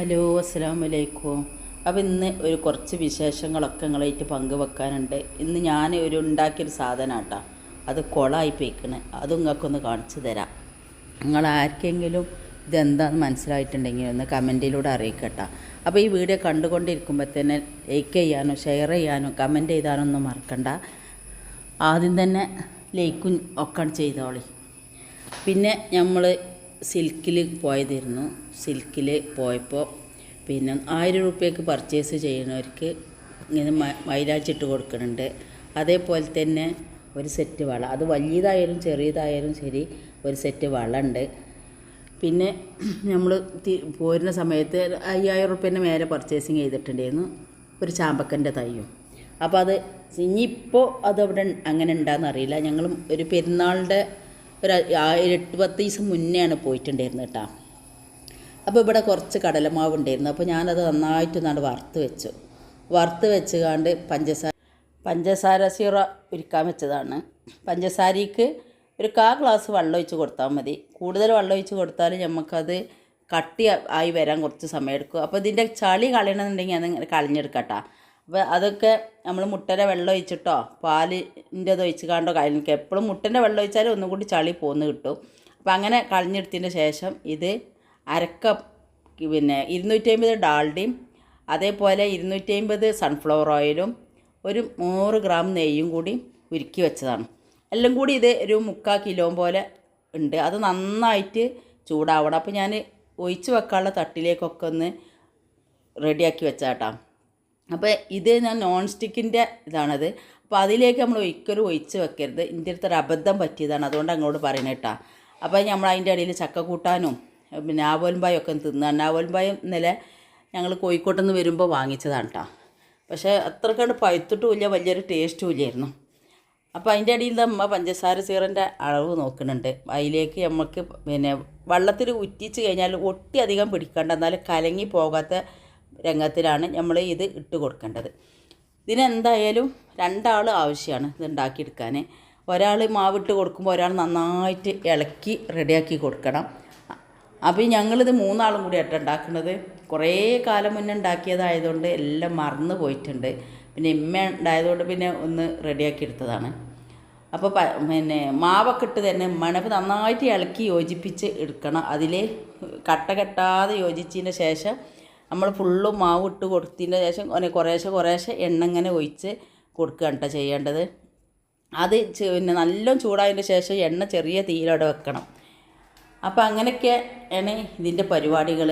Hello അസ്സാം വലൈക്കും അപ്പോൾ ഇന്ന് ഒരു കുറച്ച് വിശേഷങ്ങളൊക്കെ നിങ്ങളായിട്ട് പങ്കുവെക്കാനുണ്ട്. ഇന്ന് ഞാൻ ഒരു ഉണ്ടാക്കിയൊരു സാധനം കേട്ടോ അത് കുളമായി പോയിക്കണ്. അതും നിങ്ങൾക്കൊന്ന് കാണിച്ചു തരാം. നിങ്ങൾ ആർക്കെങ്കിലും ഇതെന്താണെന്ന് മനസ്സിലായിട്ടുണ്ടെങ്കിൽ ഒന്ന് കമന്റിലൂടെ അറിയിക്കട്ടോ. അപ്പോൾ ഈ വീഡിയോ കണ്ടുകൊണ്ടിരിക്കുമ്പോൾ തന്നെ ലൈക്ക് ചെയ്യാനോ ഷെയർ ചെയ്യാനോ കമന്റ് ചെയ്താനോ ഒന്നും മറക്കണ്ട. ആദ്യം തന്നെ ലൈക്കും ഒക്കെ ചെയ്തോളി. പിന്നെ നമ്മൾ സിൽക്കിൽ പോയതായിരുന്നു. സിൽക്കിൽ പോയപ്പോൾ പിന്നെ ആയിരം റുപ്യക്ക് പർച്ചേസ് ചെയ്യുന്നവർക്ക് ഇങ്ങനെ മൈലാജ് ഇട്ട് കൊടുക്കുന്നുണ്ട്. അതേപോലെ തന്നെ ഒരു സെറ്റ് വള. അത് വലിയതായാലും ചെറിയതായാലും ശരി ഒരു സെറ്റ് വള ഉണ്ട്. പിന്നെ നമ്മൾ പോരുന്ന സമയത്ത് അയ്യായിരം റുപ്യേന്റെ മേലെ പർച്ചേസിങ് ചെയ്തിട്ടുണ്ടായിരുന്നു. ഒരു ചാമ്പക്കന്റെ തയ്യും അപ്പോൾ അത് ഇനിയിപ്പോൾ അതവിടെ അങ്ങനെ ഉണ്ടാകുന്ന അറിയില്ല. ഞങ്ങൾ ഒരു പെരുന്നാളിന്റെ ഒരു എട്ട് പത്ത് ദിവസം മുന്നെയാണ് പോയിട്ടുണ്ടായിരുന്നത് കേട്ടോ. അപ്പോൾ ഇവിടെ കുറച്ച് കടലമാവ് ഉണ്ടായിരുന്നു. അപ്പോൾ ഞാനത് നന്നായിട്ട് നാട് വറുത്ത് വെച്ചു. വറുത്ത് വെച്ച് കാണ്ട് പഞ്ചസാര പഞ്ചസാര സീറ ഉരുക്കാൻ വെച്ചതാണ്. പഞ്ചസാരയ്ക്ക് ഒരു കാ ഗ്ലാസ് വെള്ളം ഒഴിച്ച് കൊടുത്താൽ മതി. കൂടുതൽ വെള്ളം ഒഴിച്ച് കൊടുത്താൽ നമുക്കത് കട്ടി ആയി വരാൻ കുറച്ച് സമയം എടുക്കും. അപ്പോൾ ഇതിന്റെ ചളി കളയണമെന്നുണ്ടെങ്കിൽ അത് കളഞ്ഞെടുക്കട്ടോ അപ്പോൾ അതൊക്കെ നമ്മൾ മുട്ടയുടെ വെള്ളം ഒഴിച്ചിട്ടോ പാലിന്റെ അത് ഒഴിച്ച് കാണ്ടോ കഴിഞ്ഞിട്ട് എപ്പോഴും മുട്ടന്റെ വെള്ളം ഒഴിച്ചാലും ഒന്നും കൂടി ചളി പോന്ന് കിട്ടും. അപ്പോൾ അങ്ങനെ കളഞ്ഞെടുത്തതിന് ശേഷം ഇത് അരക്ക പിന്നെ ഇരുന്നൂറ്റി അമ്പത് ഡാൾഡയും അതേപോലെ ഇരുന്നൂറ്റി അമ്പത് സൺഫ്ലവർ ഓയിലും ഒരു നൂറ് ഗ്രാം നെയ്യും കൂടി ഉരുക്കി വെച്ചതാണ്. എല്ലാം കൂടി ഇത് ഒരു മുക്കാൽ കിലോ പോലെ ഉണ്ട്. അത് നന്നായിട്ട് ചൂടാവണം. അപ്പോൾ ഞാൻ ഒഴിച്ച് വെക്കാനുള്ള തട്ടിലേക്കൊക്കെ ഒന്ന് റെഡിയാക്കി വെച്ചാട്ടാ. അപ്പോൾ ഇത് ഞാൻ നോൺ സ്റ്റിക്കിന്റെ ഇതാണത്. അപ്പോൾ അതിലേക്ക് നമ്മൾ ഒരിക്കലും ഒഴിച്ച് വെക്കരുത്. ഇതിന്റെ അടുത്തൊരു അബദ്ധം പറ്റിയതാണ്. അതുകൊണ്ട് അങ്ങോട്ട് പറയണേ കേട്ടോ അപ്പോൾ നമ്മൾ അതിന്റെ ഇടയിൽ ചക്ക കൂട്ടാനും പിന്നെ ആവോൽമ്പായൊക്കെ തിന്നാണ് ആവോൽമ്പായും ഇന്നലെ ഞങ്ങൾ കോഴിക്കോട്ടിൽ നിന്ന് വരുമ്പോൾ വാങ്ങിച്ചതാണ് കേട്ടോ പക്ഷേ അത്രക്കണ്ട് പഴുത്തിട്ടുമില്ല വലിയൊരു ടേസ്റ്റും ഇല്ലായിരുന്നു. അപ്പോൾ അതിന്റെ ഇടയിൽ നമ്മൾ പഞ്ചസാര സീറന്റെ അളവ് നോക്കുന്നുണ്ട്. അതിലേക്ക് നമുക്ക് പിന്നെ വെള്ളത്തിൽ ഉറ്റിച്ച് കഴിഞ്ഞാൽ ഒട്ടി അധികം പിടിക്കേണ്ട എന്നാൽ കലങ്ങി പോകാത്ത രംഗത്തിലാണ് നമ്മൾ ഇത് ഇട്ട് കൊടുക്കേണ്ടത്. ഇതിനെന്തായാലും രണ്ടാൾ ആവശ്യമാണ് ഇത് ഉണ്ടാക്കിയെടുക്കാൻ. ഒരാൾ മാവിട്ട് കൊടുക്കുമ്പോൾ ഒരാൾ നന്നായിട്ട് ഇളക്കി റെഡിയാക്കി കൊടുക്കണം. അപ്പോൾ ഞങ്ങളിത് മൂന്നാളും കൂടി ആയിട്ട് ഉണ്ടാക്കുന്നത്. കുറേ കാലം മുന്നേ ഉണ്ടാക്കിയതായതുകൊണ്ട് എല്ലാം മറന്നു പോയിട്ടുണ്ട്. പിന്നെ ഇമ്മ ഉണ്ടായതുകൊണ്ട് പിന്നെ ഒന്ന് റെഡിയാക്കി എടുത്തതാണ്. അപ്പോൾ പിന്നെ മാവൊക്കെ ഇട്ട് തന്നെ മണപ്പ് നന്നായിട്ട് ഇളക്കി യോജിപ്പിച്ച് എടുക്കണം. അതിൽ കട്ട കെട്ടാതെ യോജിച്ചതിന് ശേഷം നമ്മൾ ഫുള്ളും മാവ് ഇട്ട് കൊടുത്തതിന്റെ ശേഷം കുറേശ്ശെ കുറേശ്ശെ എണ്ണ ഇങ്ങനെ ഒഴിച്ച് കൊടുക്കുക കേട്ടോ ചെയ്യേണ്ടത്. അത് പിന്നെ നല്ല ചൂടായതിന് ശേഷം എണ്ണ ചെറിയ തീയിലവിടെ വെക്കണം. അപ്പോൾ അങ്ങനെയൊക്കെയാണ് ഇതിന്റെ പരിപാടികൾ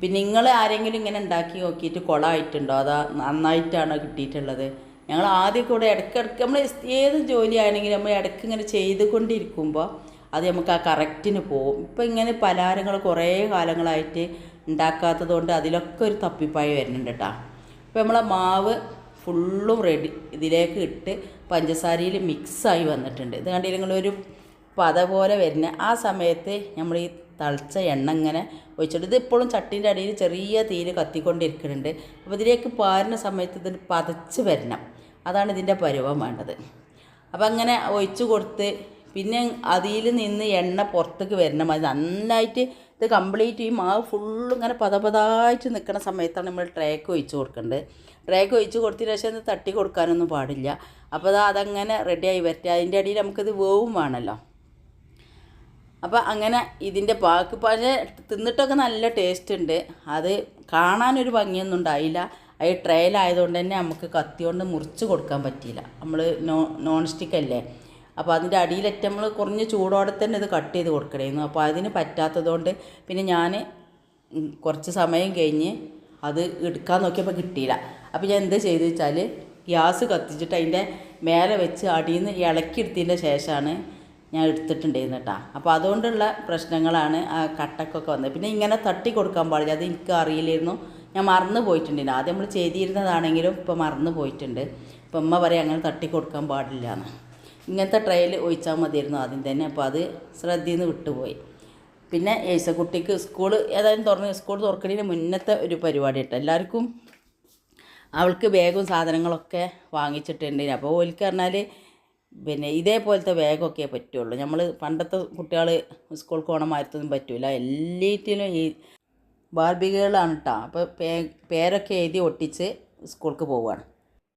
പിന്നെ നിങ്ങൾ ആരെങ്കിലും ഇങ്ങനെ ഉണ്ടാക്കി നോക്കിയിട്ട് കുളമായിട്ടുണ്ടോ അതാ നന്നായിട്ടാണോ കിട്ടിയിട്ടുള്ളത്? ഞങ്ങൾ ആദ്യം കൂടെ ഇടയ്ക്കിടയ്ക്ക് നമ്മൾ ഏത് ജോലി ആയെങ്കിലും നമ്മൾ ഇടയ്ക്ക് ഇങ്ങനെ ചെയ്തുകൊണ്ടിരിക്കുമ്പോൾ അത് നമുക്ക് ആ കറക്റ്റിന് പോകും ഇപ്പം ഇങ്ങനെ പലഹാരങ്ങൾ കുറേ കാലങ്ങളായിട്ട് ഉണ്ടാക്കാത്തത് കൊണ്ട് അതിലൊക്കെ ഒരു തപ്പിപ്പായി വരുന്നുണ്ട് കേട്ടോ. അപ്പോൾ നമ്മളെ മാവ് ഫുള്ളും റെഡി ഇതിലേക്ക് ഇട്ട് പഞ്ചസാരയിൽ മിക്സായി വന്നിട്ടുണ്ട്. ഇത് കണ്ടില്ലെങ്കിൽ ഒരു പത പോലെ വരുന്ന? ആ സമയത്ത് നമ്മൾ ഈ തളിച്ച എണ്ണ ഇങ്ങനെ ഒഴിച്ചിട്ട് ഇത് ഇപ്പോഴും ചട്ടീന്റെ അടിയിൽ ചെറിയ തീയിൽ കത്തിക്കൊണ്ടിരിക്കുന്നുണ്ട്. അപ്പോൾ ഇതിലേക്ക് പാരുന്ന സമയത്ത് ഇതിന് പതച്ച് വരണം. അതാണ് ഇതിന്റെ പരുവം വേണ്ടത്. അപ്പോൾ അങ്ങനെ ഒഴിച്ചു കൊടുത്ത് പിന്നെ അതിൽ നിന്ന് എണ്ണ പുറത്തേക്ക് വരണം. അത് നന്നായിട്ട് ഇത് കംപ്ലീറ്റ് ഈ മാവ് ഫുള്ള് ഇങ്ങനെ പതപതായിട്ട് നിൽക്കുന്ന സമയത്താണ് നമ്മൾ ട്രേക്ക് ഒഴിച്ച് കൊടുക്കേണ്ടത് ട്രേക്ക് ഒഴിച്ച് കൊടുത്തതിന് ശേഷം ഇത് തട്ടി കൊടുക്കാനൊന്നും പാടില്ല. അപ്പോൾ അത് അതങ്ങനെ റെഡിയായി വരട്ടെ. അതിന്റെ അടിയിൽ നമുക്കിത് വേവും വേണമല്ലോ അപ്പോൾ അങ്ങനെ ഇതിന്റെ പാക്ക് പക്ഷേ തിന്നിട്ടൊക്കെ നല്ല ടേസ്റ്റ് ഉണ്ട്. അത് കാണാനൊരു ഭംഗിയൊന്നും ഉണ്ടായില്ല. അത് ട്രയലായതുകൊണ്ട് തന്നെ നമുക്ക് കത്തി കൊണ്ട് മുറിച്ച് കൊടുക്കാൻ പറ്റിയില്ല. നമ്മൾ നോ നോൺ സ്റ്റിക്ക് അല്ലേ? അപ്പോൾ അതിന്റെ അടിയിലേറ്റം നമ്മൾ കുറഞ്ഞ ചൂടോടെ തന്നെ ഇത് കട്ട് ചെയ്ത് കൊടുക്കണമായിരുന്നു അപ്പോൾ അതിന് പറ്റാത്തതുകൊണ്ട് പിന്നെ ഞാൻ കുറച്ച് സമയം കഴിഞ്ഞ് അത് എടുക്കാൻ നോക്കിയപ്പോൾ കിട്ടിയില്ല. അപ്പോൾ ഞാൻ എന്ത് ചെയ്തു വെച്ചാൽ ഗ്യാസ് കത്തിച്ചിട്ട് അതിന്റെ മേലെ വെച്ച് അടിയിൽ നിന്ന് ഇളക്കിയെടുത്തതിന്റെ ശേഷമാണ് ഞാൻ എടുത്തിട്ടുണ്ടായിരുന്നു കേട്ടോ അപ്പോൾ അതുകൊണ്ടുള്ള പ്രശ്നങ്ങളാണ് ആ കട്ടക്കൊക്കെ വന്നത്. പിന്നെ ഇങ്ങനെ തട്ടി കൊടുക്കാൻ പാടില്ല. അത് എനിക്ക് അറിയില്ലായിരുന്നു. ഞാൻ മറന്നു പോയിട്ടുണ്ടായിരുന്നു. ആദ്യം നമ്മൾ ചെയ്തിരുന്നതാണെങ്കിലും ഇപ്പോൾ മറന്നു പോയിട്ടുണ്ട്. ഇപ്പം അമ്മ പറയാം അങ്ങനെ തട്ടി കൊടുക്കാൻ പാടില്ല എന്ന് ഇങ്ങനത്തെ ട്രയൽ ഒഴിച്ചാൽ മതിയായിരുന്നു ആദ്യം തന്നെ. അപ്പോൾ അത് ശ്രദ്ധയിൽ നിന്ന് വിട്ടുപോയി. പിന്നെ ഏസക്കുട്ടിക്ക് സ്കൂൾ ഏതായാലും തുറന്ന് സ്കൂൾ തുറക്കണതിന് മുന്നത്തെ ഒരു പരിപാടി ഇട്ട് എല്ലാവർക്കും അവൾക്ക് ബാഗും സാധനങ്ങളൊക്കെ വാങ്ങിച്ചിട്ടുണ്ട് അപ്പോൾ ഓൽക്ക് പറഞ്ഞാൽ പിന്നെ ഇതേപോലത്തെ ബാഗൊക്കെ പറ്റുള്ളൂ. നമ്മൾ പണ്ടത്തെ കുട്ടികൾ സ്കൂൾ പോകണ മാറ്റത്തൊന്നും പറ്റില്ല എല്ലാറ്റിലും ഈ ബാർബികളാണ് കേട്ടോ അപ്പോൾ പേരൊക്കെ എഴുതി ഒട്ടിച്ച് സ്കൂൾക്ക് പോവുകയാണ്